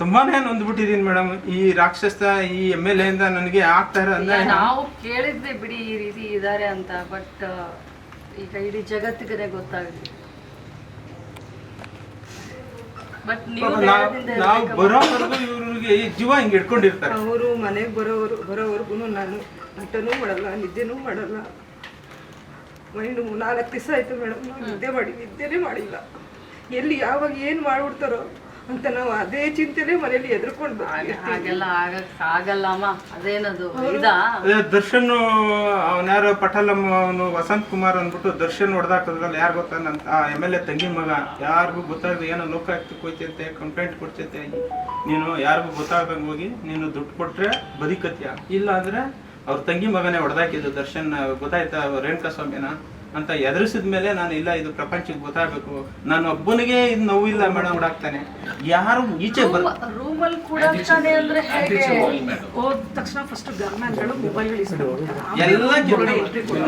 ತುಂಬಾನೇ ನೊಂದ್ಬಿಟ್ಟಿದೀನಿ ಮೇಡಮ್. ಈ ರಾಕ್ಷಸ ಈ ಎಂ ಎಲ್ ಎಯಿಂದ ನನಗೆ ಆಗ್ತಾ ಅಂದ್ರೆ ನಾವು ಕೇಳಿದ್ವಿ ಬಿಡಿ ಈ ರೀತಿ ಇದ್ದಾರೆ ಅಂತ ಬಟ್ ಈಗ ಇಡೀ ಜಗತ್ತಿಗೆ ಗೊತ್ತಾಗಿದೆ ಬಟ್ ನೀವು ಬರೋವರೆಗೂ ಇವ್ರಿಗೆ ಈ ಜೀವ ಹಿಂಗೆ ಇಟ್ಕೊಂಡಿರ್ತಾರೆ. ಅವರು ಮನೆಗೆ ಬರೋವರು ಬರೋವರೆಗೂ ನಾನು ಊಟನೂ ಮಾಡಲ್ಲ ನಿದ್ದೆನೂ ಮಾಡಲ್ಲ. ಮೈಂಡು ನಾಲ್ಕು ದಿವಸ ಆಯ್ತು ಮೇಡಮ್ ನಿದ್ದೆ ಮಾಡಿ ನಿದ್ದೆನೇ ಮಾಡಿಲ್ಲ. ಎಲ್ಲಿ ಯಾವಾಗ ಏನು ಮಾಡ್ಬಿಡ್ತಾರೋ ಅಂತ ನಾವು ಅದೇ ಚಿಂತೆನೆ ಮನೇಲಿ ಎದ್ರುಕೊಂಡು ಹಾಗೆಲ್ಲ ಆಗಕ್ ಆಗಲ್ಲ ಅಮ್ಮ ಅದೇನದು ಇದಾ? ಅದೇ ದರ್ಶನ್ ಅವನ್ಯಾರು ಪಟಲಮ್ಮ ಅವನು ವಸಂತ್ ಕುಮಾರ್ ಅಂದ್ಬಿಟ್ಟು ದರ್ಶನ್ ಹೊಡೆದಾಕದ್ರಲ್ಲ ಯಾರು ಗೊತ್ತಾ? ಆ ಎಂ ಎಲ್ ಎ ತಂಗಿ ಮಗ. ಯಾರಿಗೂ ಗೊತ್ತಾಗದೆ ಏನೋ ಲೋಕಾಯುಕ್ತಕ್ಕೆ ಹೋಯ್ತೈತೆ ಕಂಪ್ಲೇಂಟ್ ಕೊಡ್ತೈತೆ. ನೀನು ಯಾರಿಗೂ ಗೊತ್ತಾಗದಂಗೆ ಹೋಗಿ ನೀನು ದುಡ್ಡು ಕೊಟ್ರೆ ಬದುಕತ್ಯ. ಇಲ್ಲ ಅಂದ್ರೆ ಅವ್ರ ತಂಗಿ ಮಗನೇ ಹೊಡೆದಾಕಿದ್ದು ದರ್ಶನ್ ಗೊತ್ತಾಯ್ತಾ? ರೇಣುಕಾ ಸ್ವಾಮಿನ? ಅಂತ ಎದುರಿಸಿದ ಮೇಲೆ ನಾನು ಇಲ್ಲ ಇದು ಪ್ರಪಂಚಕ್ಕೆ ಗೊತ್ತಾಗಬೇಕು. ನಾನು ಒಬ್ಬನಿಗೆ ಇದು ನೋವಿಲ್ಲ ಮೇಡಮ್ ಹುಡಾಕ್ತಾನೆ ಯಾರು ಈಚೆ ರೂಮಲ್ಲಿ ಕೂಡ ಅಂದ್ರೆ ಹೋದ ತಕ್ಷಣ ಫಸ್ಟ್ ಮೊಬೈಲ್ಗಳು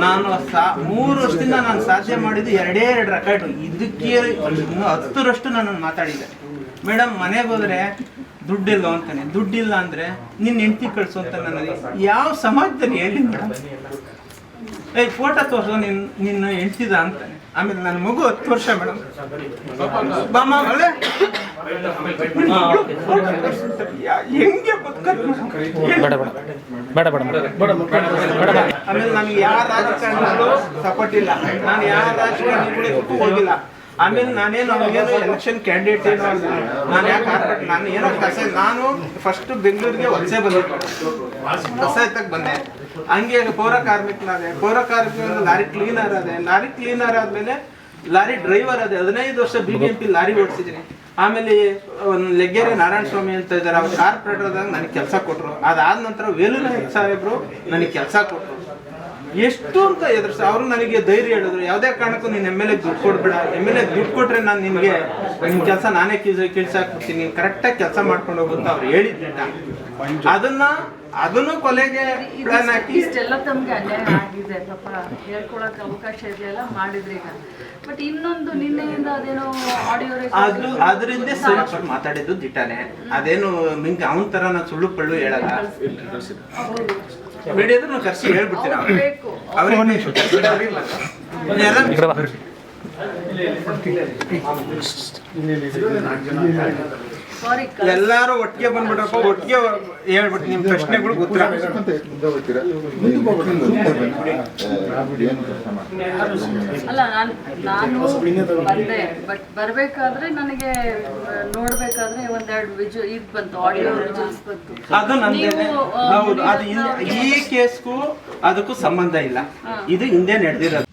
ನಾನು ಸಾ- ಮೂರು ವರ್ಷದಿಂದ ನಾನು ಸಾಧ್ಯ ಮಾಡಿದ್ದು ಎರಡೇ ಎರಡು ರೆಕಾರ್ಡ್ ಇದಕ್ಕೆ ಇನ್ನು ಹತ್ತರಷ್ಟು ನಾನು ಮಾತಾಡಿದೆ ಮೇಡಮ್ ಮನೆಗೆ ಹೋದ್ರೆ ದುಡ್ಡಿಲ್ಲ ಅಂತಾನೆ. ದುಡ್ಡಿಲ್ಲ ಅಂದ್ರೆ ನಿನ್ನ ಹೆಂಡತಿ ಕಳ್ಸು ಅಂತ ನನಗೆ ಯಾವ ಸಮಾಜದಲ್ಲಿ ಹೇಳಿ ಮೇಡಮ್ ಏ ಫೋಟೋ ತೋರಿಸು ನಿನ್ ನಿನ್ನ ಹೆಂಡ್ತಿದ ಅಂತಾನೆ ಆಮೇಲೆ ನನ್ನ ಮಗು ಹತ್ತು ವರ್ಷ ಮೇಡಮ್ ಬಾಮ ಹೆಂಗೆ ಆಮೇಲೆ ನನಗೆ ಯಾವ ರಾಜಕಾರಣಿಗಳು ಸಪೋರ್ಟ್ ಇಲ್ಲ. ನಾನು ಯಾವ ರಾಜಕಾರಣಿಗಳಿಗೂ ಹೋಗಿಲ್ಲ. ಆಮೇಲೆ ನಾನೇನು ಅವ್ರಿಗೇನು ಎಲೆಕ್ಷನ್ ಕ್ಯಾಂಡಿಡೇಟ್ ಏನು ನಾನು ಯಾಕೆ ನಾನು ಏನೋ ಕಸ ನಾನು ಫಸ್ಟ್ ಬೆಂಗಳೂರಿಗೆ ವಲಸೆ ಬಂದಿದ್ದು. ಕಸ ಬಂದೆ ಹಂಗೆ ಪೌರ ಕಾರ್ಮಿಕನಾದೆ, ಪೌರ ಕಾರ್ಮಿಕ ಲಾರಿ ಕ್ಲೀನರ್ ಅದೇ. ಲಾರಿ ಕ್ಲೀನರ್ ಆದ್ಮೇಲೆ ಲಾರಿ ಡ್ರೈವರ್ ಅದೇ. ಹದಿನೈದು ವರ್ಷ B B M P lorry ಓಡಿಸಿದ್ದೀನಿ. ಆಮೇಲೆ ಒಂದು ಲೆಗ್ಗೆರೆ ನಾರಾಯಣ ಸ್ವಾಮಿ ಅಂತ ಇದ್ದಾರೆ ಅವ್ರು ಕಾರ್ಪೊರೇಟರ್ ಆದಾಗ ನನಗೆ ಕೆಲಸ ಕೊಟ್ಟರು ಅದಾದ ನಂತರ ವೇಲುನಾಯಕ್ ಸಾಹೇಬ್ರು ನನಗೆ ಕೆಲಸ ಕೊಟ್ಟರು ಎಷ್ಟು ಅಂತ ಎದುರಿಸ ಅವರು ನನಗೆ ಧೈರ್ಯ ಹೇಳಿದ್ರು. ಯಾವುದೇ ಕಾರಣಕ್ಕೂ ನೀನು ಎಂ ಎಲ್ ಎ ದುಡ್ಡು ಕೊಡ್ಬೇಡ. ಎಂ ಎಲ್ ಎ ದುಡ್ಡು ಕೊಟ್ರೆ ನಾನು ನಿಮಗೆ ನಿಮ್ಮ ಕೆಲಸ ನಾನೇ ಕೀಳ್ಸ ಕೀಳ್ಸಾಕ್ಬಿಡ್ತೀನಿ ನೀನು ಕರೆಕ್ಟಾಗಿ ಕೆಲಸ ಮಾಡ್ಕೊಂಡು ಹೋಗು ಅಂತ ಅವ್ರು ಹೇಳಿದ್ದಿಲ್ಲ ಅದನ್ನ ಅದನ್ನು ಕೊಲೆಗೆ ಪ್ಲಾನ್ ಹಾಕಿ ಇಷ್ಟೆಲ್ಲ ತಮ್ಗೆ ಅನ್ಯಾಯ ಆಗಿದೆ. ಪಾಪ ಹೇಳ್ಕೊಳಕ್ ಅವಕಾಶ ಇರ್ಲಿಲ್ಲ ಮಾಡಿದ್ರಿ ಈಗ. ಬಟ್ ಇನ್ನೊಂದು ನಿನ್ನೆಯಿಂದ ಅದೇನೋ ಆಡಿಯೋ ಅದು ಅದರಿಂದ ಸರಿ ಮಾತಾಡಿದ್ದು ದಿಟ್ಟಾನೆ. ಅದೇನು ನಿಂಗೆ ಅವನ ತರ ನಾನು ಸುಳ್ಳು ಪಳ್ಳು ಹೇಳಲ್ಲ. ವಿಡಿಯೋದ್ರು ಕರ್ಸಿ ಹೇಳ್ಬಿಡ್ತೀನಿ ಅವ್ರಿಗೆ. ಬೇಕು. ಅವ್ರಿಗೆ ಎಲ್ಲ ಈ ಕಡೆ ಬಾ ಸಾರಿ ಎಲ್ಲಾರು ಒಟ್ಟಿಗೆ ಬಂದ್ಬಿಟ್ರಪ್ಪ ಒಟ್ಟಿಗೆ ಹೇಳ್ಬಿಟ್ಟು ನಿಮ್ ಪ್ರಶ್ನೆಗಳು ಉತ್ತರ. ಅಲ್ಲ ನಾನು ನಾನು ಬಂದೆ ಬಟ್ ಬರ್ಬೇಕಾದ್ರೆ ನನಗೆ ನೋಡ್ಬೇಕಾದ್ರೆ ಒಂದೆರಡು ವಿಜು ಇದು ಬಂತು ಆಡಿಯೋ ವಿಜುವಲ್ಸ್ ಬಂತು. ಅದು ನಂದೇನೆ. ಹೌದು ಅದು ಈ ಕೇಸ್ಗೂ ಅದಕ್ಕೂ ಸಂಬಂಧ ಇಲ್ಲ. ಇದು ಹಿಂದೆ ನಡೆದಿರೋದು.